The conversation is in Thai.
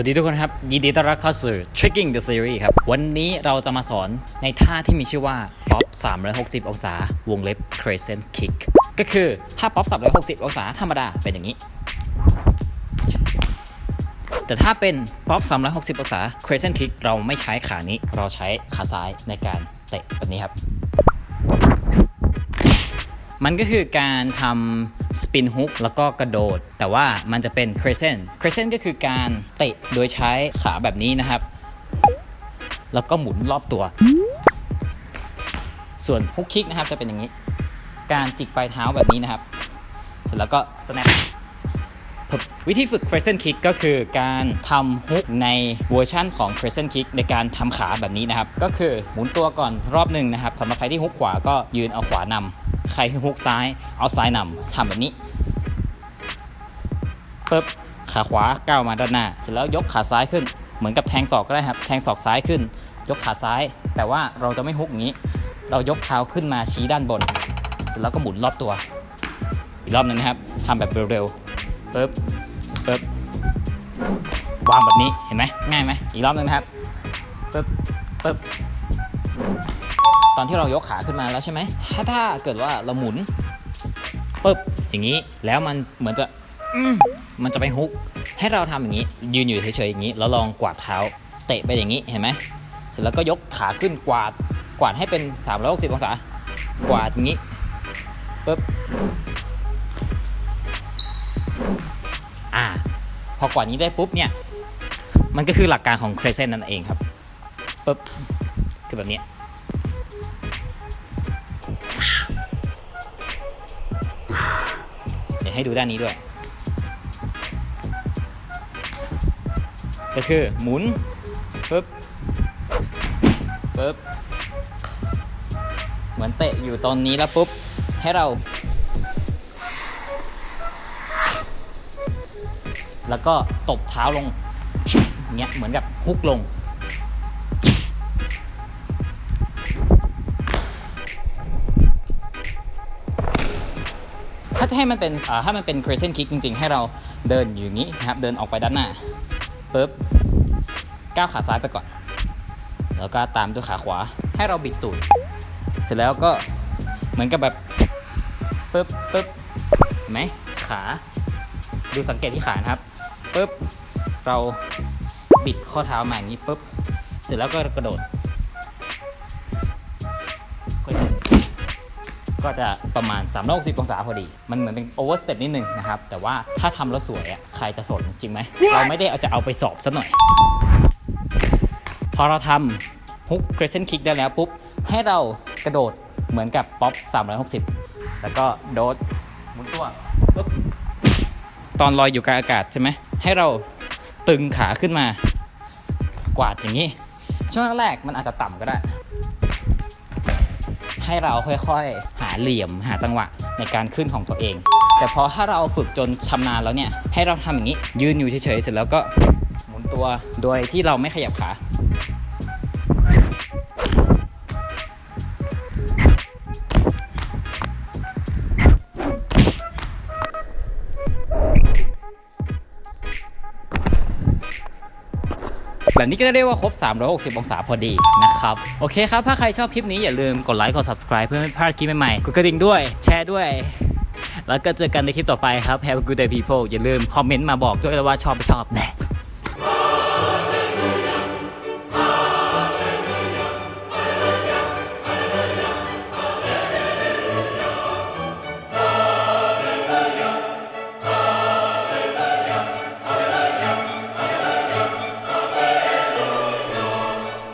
วัสดีทุกคนครับ ยินดีต้อนรับเข้าสู่ Tricking the Series ครับ วันนี้เราจะมาสอนในท่าที่มีชื่อว่า Pop 360 องศาวงเล็บ Crescent Kick ก็คือถ้า Pop 360 องศาธรรมดาเป็นอย่างนี้ แต่ถ้าเป็น Pop 360 องศา Crescent Kick เราไม่ใช้ขานี้ เราใช้ขาซ้ายในการเตะแบบนี้ครับ มันก็คือการทำ สปินฮุกแล้วก็กระโดด แต่ว่ามันจะเป็น crescent crescent ก็คือการเตะโดยใช้ขาแบบนี้นะครับ แล้วก็หมุนรอบตัว ส่วนฮุกคิกนะครับจะเป็นอย่างนี้ การจิกปลายเท้าแบบนี้นะครับ เสร็จแล้วก็ snap ปึ๊บวิธีฝึก crescent kick ก็คือการทำฮุกในเวอร์ชั่นของ crescent kick ในการทำขาแบบนี้นะครับ ก็คือหมุนตัวก่อนรอบหนึ่งนะครับสำหรับใครที่ฮุกขวาก็ยืนเอาขวานำ ใครฮุกซ้าย เอาซ้ายนำทำแบบนี้ปึ๊บขาขวาก้าวมาด้านหน้า เสร็จแล้วยกขาซ้ายขึ้น เหมือนกับแทงศอกก็ได้ครับ แทงศอกซ้ายขึ้น ยกขาซ้าย แต่ว่าเราจะไม่ฮุกอย่างนี้ เรายกเท้าขึ้นมาชี้ด้านบน เสร็จแล้วก็หมุนรอบตัว อีกรอบนึงนะครับทำแบบเร็วๆปึ๊บปึ๊บวางแบบนี้ เห็นไหมง่ายไหมอีกรอบนึงนะครับปึ๊บปึ๊บ ตอนที่เรายกขาขึ้นมาแล้วใช่ไหมถ้าเกิดว่าเราหมุนปึ๊บอย่างนี้แล้วมันเหมือนจะมันจะไปฮุก ให้เราทำอย่างนี้ ยืนอยู่เฉยๆอย่างนี้ แล้วลองกวาดเท้า เตะไปอย่างนี้เห็นไหมเสร็จแล้วก็ยกขาขึ้นกวาดกวาดให้เป็น360องศากวาดอย่างนี้ปึ๊บอ่า พอกว่านี้ได้ปุ๊บเนี่ยมันก็คือหลักการของ crescent นั่นเองครับปุ๊บคือแบบนี้ ให้ดูด้านนี้ด้วย ก็คือหมุนปุ๊บปุ๊บเหมือนเตะอยู่ตอนนี้แล้วปุ๊บ ให้เรา แล้วก็ตบเท้าลงอย่างเงี้ยเหมือนกับฮุกลง ถ้าจะให้มันเป็นถ้ามันเป็น crescent kick จริง ๆ ให้เราเดินอยู่อย่างนี้นะครับ เดินออกไปด้านหน้าปุ๊บก้าวขาซ้ายไปก่อน แล้วก็ตามด้วยขาขวาให้เราบิดตูดเสร็จแล้วก็เหมือนกับแบบปุ๊บปุ๊บเห็นไหมขา ดูสังเกตที่ขานะครับปุ๊บเราบิดข้อเท้ามาอย่างนี้ปุ๊บเสร็จแล้วก็กระโดด ก็จะประมาณ360องศาพอดี มันเหมือนเป็นโอเวอร์สเต็ปนิดนึงนะครับ แต่ว่าถ้าทำแล้วสวยอะใครจะสนจริงไหม เราไม่ได้เอาจะเอาไปสอบซะหน่อย พอเราทำฮุก crescent kick ได้แล้วปุ๊บ ให้เรากระโดดเหมือนกับป๊อป 360 แล้วก็โดดหมุนตัวปุ๊บตอนลอยอยู่กลางอากาศใช่ไหม ให้เราตึงขาขึ้นมา กวาดอย่างนี้ ช่วงแรกๆมันอาจจะต่ำก็ได้ ให้เราค่อยๆหา เหลี่ยมหาจังหวะในการขึ้นของตัวเอง แต่พอถ้าเราฝึกจนชำนาญแล้วเนี่ยให้เราทำอย่างนี้ ยืนอยู่เฉยๆเสร็จแล้วก็หมุนตัวโดยที่เราไม่ขยับขา แบบนี้ก็เรียกว่าครบ 360 องศาพอดีนะครับ โอเคครับ ถ้าใครชอบคลิปนี้อย่าลืมกดไลค์กด subscribe เพื่อไม่พลาดคลิปใหม่ๆ กดกระดิ่งด้วย แชร์ด้วย แล้วก็เจอกันในคลิปต่อไปครับ Have a good day people อย่าลืมคอมเมนต์มาบอกด้วยว่าชอบไม่ชอบแน่